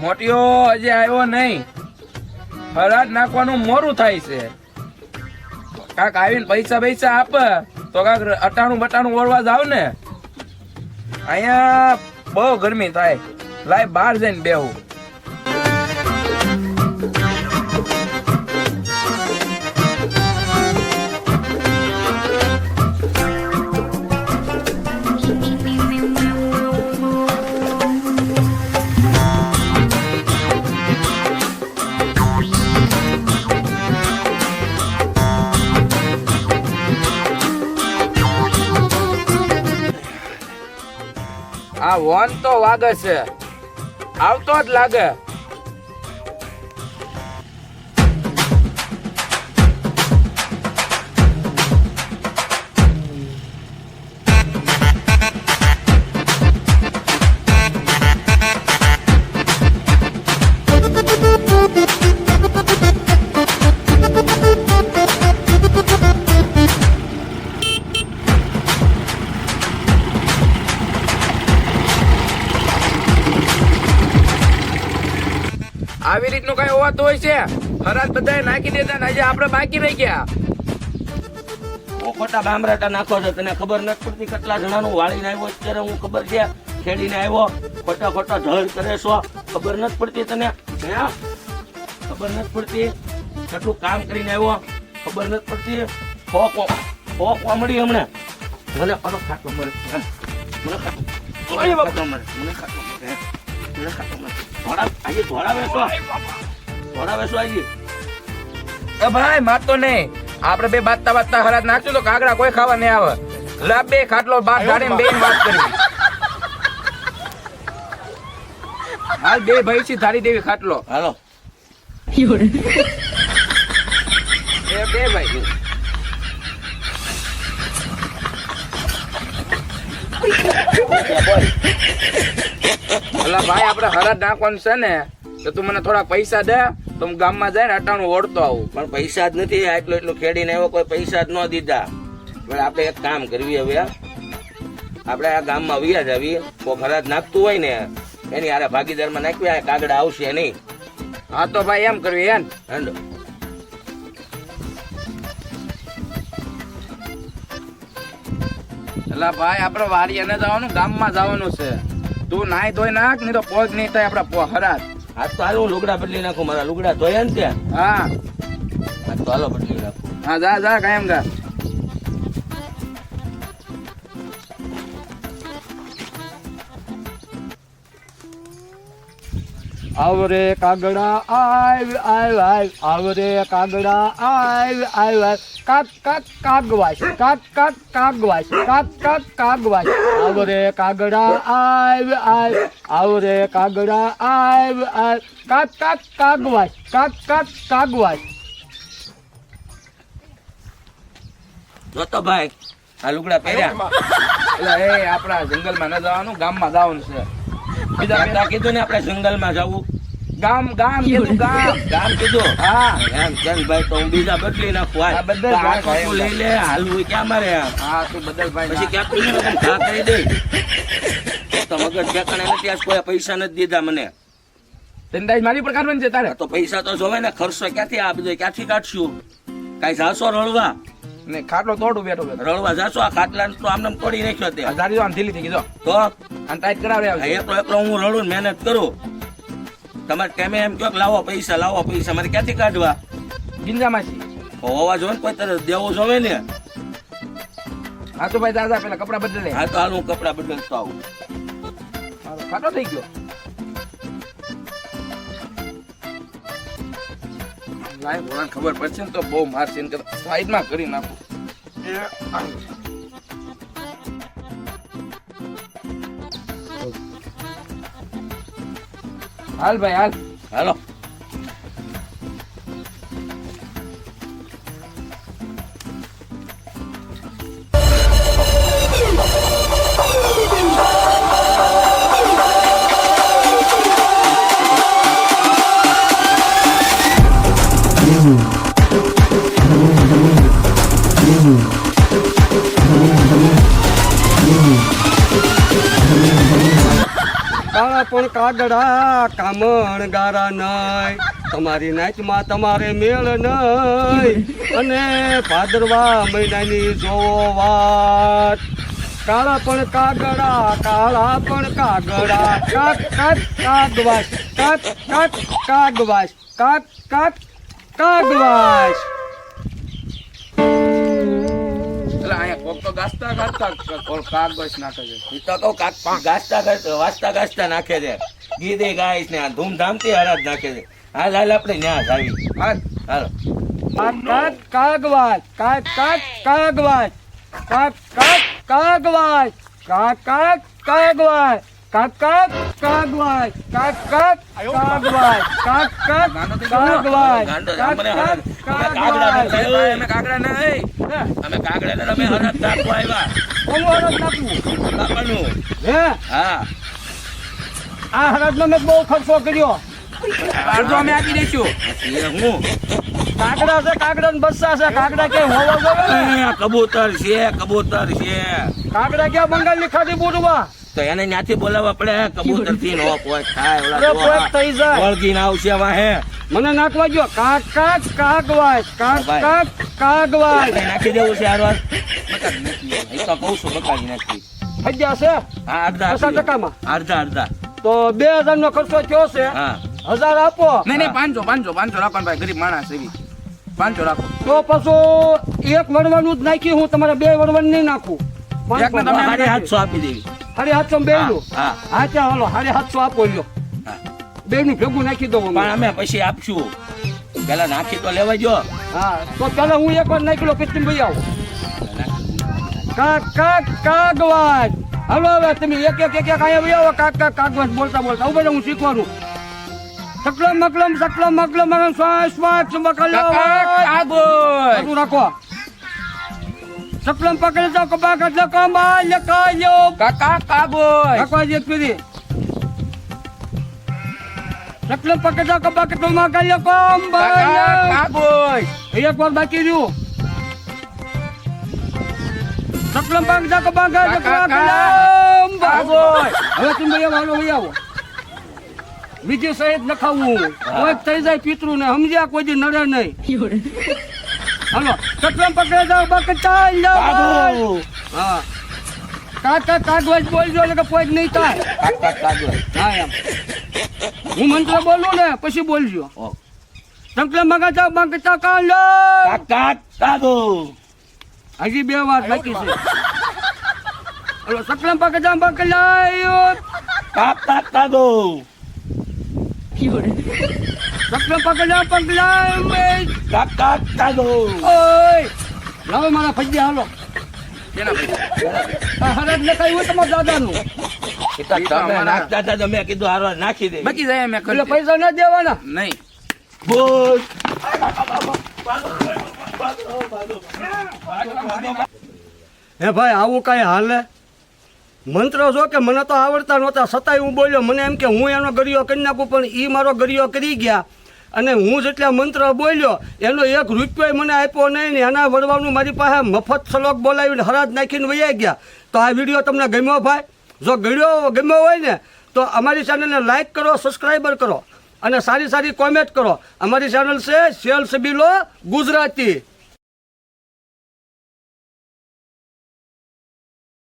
મોટીઓ હજી આવ્યો નહીં. હરાજ નાખવાનું મોરું થાય છે. કાક આવીને પૈસા પૈસા આપ, તો કાક અટાણું બટાણું ઓળવા જાવ ને. અહીંયા બહુ ગરમી થાય. લાય બહાર જઈને બેહું. વોન તો વાગે છે. આવતો જ લાગે. આવી રીતનું કઈ હોવાતું હોય છે? ખરાબ બધાએ નાખી દેતા ને આજે આપણે બાકી રહી ગયા. ખોટા બામરાટા નાખો છો, તને ખબર નથી પડતી કેટલા જણાનું વાળીને આવ્યો? અત્યારે હું ખબર છે, ખેડીને આવ્યો. ખોટા ખોટા ઢળ કરે છો. ખબર નથી પડતી તને? ખબર નથી પડતી? કેટલું કામ કરીને આવ્યો? ખબર નથી પડતી? ફોક ફોક મળી હમણે. મને અરે ખાટો મળે મને ખાટો મળે મને ખાટો મળે ધોળા આજે ધોળા વેસો. ધોળા વેસો આજે એ ભાઈ મારતો નહીં. આપણે બે બાતતા બાતતા હરાજ નાખશું તો કાગડા કોઈ ખાવા નહીં આવે. લા બે ખાટલો બાર ગાડીને બે. વાત કરી. હાલ બે ભાઈ છે ધારી દેવી ખાટલો. હાલો. એ બે ભાઈ અલા ભાઈ આપણે હરાજ નાખવાનું છે ને તો તું મને થોડા પૈસા દે તો હું ગામમાં જઈને અટાણું ઓળતો આવું. પણ પૈસા જ નથી આટલું એટલું ખેડીને એવો કોઈ પૈસા જ ન દીધા. પણ આપણે એક કામ કરવી હવે આપણે આ ગામમાં વ્યા જ આવી કોઈ ખરાજ નાખતું હોય ને એની આરે ભાગીદારમાં નાખવી આ કાગડા આવશે નહીં. હા તો ભાઈ એમ કરવી એમ હેંડો. એટલે ભાઈ આપણે વાડીએ જવાનું ગામમાં જવાનું છે. તું નાય ધોઈ નાખ નહીં તો પોગ નહીં થાય આપડા પો હરાજ આજ તો હાલો લુગડા બદલી નાખું મારા લુગડા ધોયા ને ત્યાં? હા. આજ તો હાલો બદલી નાખું. હા જા જા કાયમ જા. આવરે કાગડા આવ આવ આવ આવરે કાગડા આવ આવ આવ કાક કાક કાગવાસ કાક કાક કાગવાસ કાક કાક કાગવાસ આવરે કાગડા આવ આવ આવરે કાગડા આવ આવ કાક કાક કાગવાસ કાક કાક કાગવાસ જોતો ભાઈ આ લુગડા પહેર્યા. એટલે એ આપણા જંગલમાં ન જવાનું ગામમાં જવાનું છે. બીજા પેલા કીધું ને આપણે જંગલમાં જવું. ગામ ગામ કીધું ગામ. ગામ કીધું? હા. એમ કેમ ભાઈ તો હું બીજા બદલી નાખું આ બદલ ભાઈ, લઈ લે હાલવું ક્યાં મારે હા તું બદલ ભાઈ પછી ક્યાંક કોઈને રકમ ઘા કરી દે. તો મગજ ઠેકાણે નથી આજ કોઈ પૈસા નથી દીધા મને. ધંધાઈ મારી પર કાઢવાની છે તારે? તો પૈસા તો જોવે ને ખર્ચો ક્યાંથી આ બધો ક્યાંથી કાઢશું? કાંઈ જાશો રળવા? ને ખાટલો તોડું બેઠો બેઠો. રળવા જાશો આ ખાટલા તો આમને આમ તોડી નાખ્યો તે હજારી તો આમ ઢીલી થઈ ગઈ જો. તો? આમ ટાઈટ કરાવે આ તો એકલો એકલો હું રડું ને મહેનત કરું. તમારે ટેમે એમ કયો લાવો પૈસા લાવો પૈસા મારે ક્યાંથી કાઢવા? ગિંજામાંથી હોવા જો ને કોઈ તરફ દેવો જોવે ને? હા તો ભાઈ દાદા પેલા કપડા બદલે હા તો હાલ હું કપડા બદલતો આવું. ખાટો થઈ ગયો. લાય ભગવાન ખબર પડશે ને તો બહુ મારશે ને સાઈડમાં કરી નાખું. હાલ ભાઈ હાલ. હાલો. પણ કાગડા કામણ ગારા નય. તમારી નાચમાં તમારે મેળ નય. અને ભાદરવા મહિનાની જોવો વાત. કાળા પણ કાગડા, કાળા પણ કાગડા. કાક કાક કાગવાસ કાક કાક કાગવાસ કાક કાક કાગવાસ કોક તો ગાસ્તા ગાસ્તા કોક કાગળ નાખે છે. ઈ તો કહું કાક ગાસ્તા ગાસ્તા વાસ્તા ગાસ્તા નાખે છે. ગીતે ગાઈશ ને આ ધૂમધામથી હરાજ નાખે છે. હાલ હાલ આપણે ન્યા જ આવી હા હાલો. કાક કાક કાગવાસ કાક કાક કાગવાસ કાક કાક કાગવાસ કાક કાક કાગવાસ કાગ કાક કાગવાસ કાક કાક કાગવાસ કાક કાક કાગવાસ કાક કાક કાગડા અમે કાગડા નહીં અમે કાગડા ને અમે હરાજ નાખવા આવ્યા. કોનું હરાજ નાખવું? બાપાનું હે? હા. આ હરાજમાં મેં બહુ ખર્ચો કર્યો. અડધો અમે આપી દઈશું. હું. કાગડા છે કાગડા ને બસ્સા છે. કાગડા ક્યાંય હોવા કબૂતર છે કબૂતર છે. કાગડા ક્યાં બંગાળની ખાધી બુડવા તો એને ત્યાંથી બોલાવવા પડે કબૂતરથી નો પોત થાય વળગી ના જો આવશે વાહે મને નાખવા ગયો કાક કાક કાગવાય કાક કાક કાગવાય. નાખી દેવું છે હારવાર. એ તો કહું છું બકાજી નાખી. થઈ છે? હા અડધા ટકામાં? અડધા અડધા. તો બે હજાર નો ખર્ચો થયો છે. હજાર આપો. નહીં નહીં પાંચસો પાંચસો પાંચસો રાખો ભાઈ ગરીબ માણસ એવી. પાંચસો રાખો. તો પછી એક વડવાનું જ નાખી હું તમારે બે વડવાનું નહીં નાખું. પાંચસો આપી દેવી. સાડી સાતસો બે નું હા ત્યાં હાલો સાડી સાતસો આપો લ્યો. હા. બે નું ભેગું નાખી દઉં પણ અમે. પછી આપશું. પેલા નાખી તો લેવા જો. હા તો પેલા હું એક વાર નાખી લો પછી ભાઈ આવો. કાક કાગવાજ. હાલો હવે તમે એક એક એક એક અહીંયા ભાઈ આવો. કાક કાગવાજ બોલતા બોલતા. ઊભા બધા હું શીખવાનું સકલમ મકલમ સકલમ મકલમ મકલમ શ્વાસ શ્વાસ મકલમ કાગવાજ. રાખો. સકલમ પકડી જાઓ કબા કડલો કમા લકાયો કાકા કાગળ રાખવા જે પીરી સકલમ પકડી જાઓ કબા કડલો માં કડલો કમા કાકા કાગળ એક વાર બાકી રહ્યું. સકલમ પકડી જાઓ કબા કલમ કાગળ હવે તમે ભાઈ આવો ભાઈ આવો. બીજું સહિત નખાવું. કોઈ થઈ જાય પિતૃ ને સમજ્યા કોઈ નડે નહીં. હાલો સકલમ પકડે જાવ બાકી ચાલ જાઓ હા. કાકા કાગવાજ બોલજો એટલે કે પોઈજ નહીં થાય. કાકા કાગવાજ. હા એમ. હું મંત્ર બોલું ને પછી બોલજો. ઓ. સંકલન મગા જાવ બાકી ચા કાલ કાક કાક કાગો. હજી બે વાર બાકી છે. હલો સકલમ પકડે જાવ બાકી લાયો કાક કાગો. સકલમ પકડી કાક કાગો. ઓય. લાવો મારા ફજ્જા હાલો. હરજ લખાયું તમારા દાદાનું. તમે કીધું હારવાર નાખી દે. બાકી જાય મેં એટલે પૈસા ના દેવાના. નહીં. બોલ. હે ભાઈ આવું કઈ હાલે? મંત્ર જો કે મને તો આવડતા નહોતા છતાંય હું બોલ્યો મને એમ કે હું એનો ગરિયો કરી નાખું પણ એ મારો ગરિયો કરી ગયા. અને હું જેટલા મંત્ર બોલ્યો, એનો એક રૂપિયો મને આપ્યો નહીં ને એના વડવાનું મારી પાસે મફત શ્લોક બોલાવીને હરાજ નાખીને વૈયા ગયા. તો આ વીડિયો તમને ગમ્યો ભાઈ? જો ગળ્યો ગમ્યો હોય ને, તો અમારી ચેનલને લાઇક કરો સબસ્ક્રાઈબર કરો અને સારી સારી કોમેન્ટ કરો. અમારી ચેનલ છે સેલ્સ બિલો ગુજરાતી.